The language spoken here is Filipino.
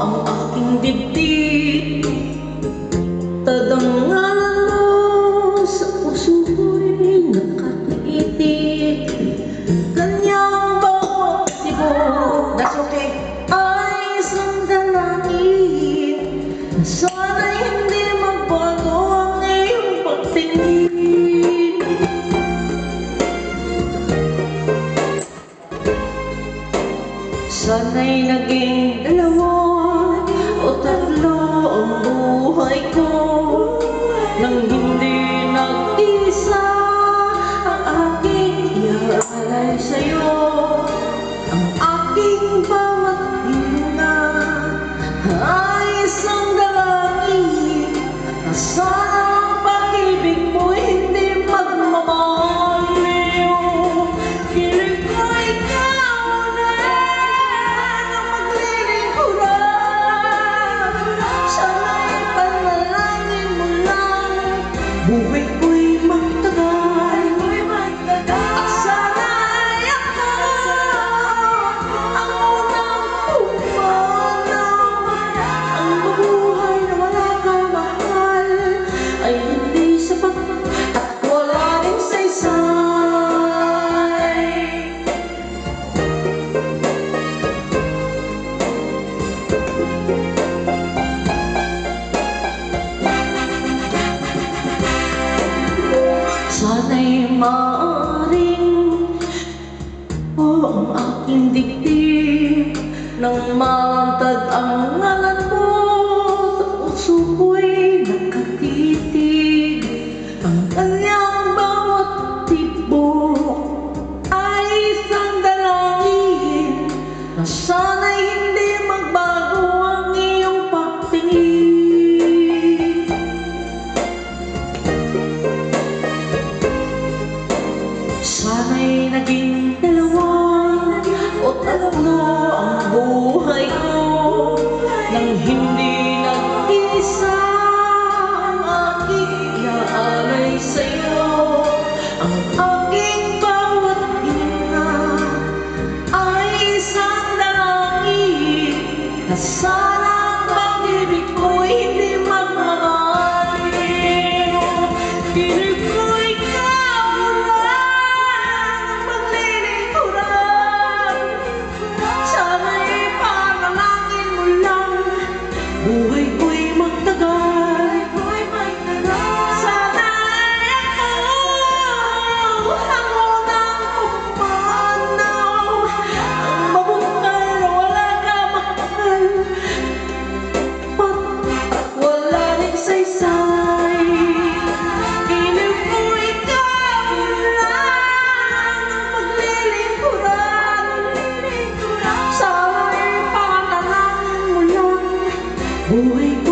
ang aking dibdib Tadangalan mo sa puso ko'y nakakaiti Kanyang bawat tibok That's okay. ay isang dalangin. Sana'y hindi magbago ang iyong pagtingin. Sana'y naging dalawa Sana'y maaaring o ang aking dibdib Nang mantad ang ngalan mo. Sa puso ko'y nakatitig. Ang kanyang bawat tibok Ay isang dalangin Na sana'y naging dalawa o tatlo ang buhay ko Nang hindi nag-isa ang aking iaalay sa'yo. Ang aking bawat hinga ay isang langit Na sana ang pag-ibig ko hindi Buhay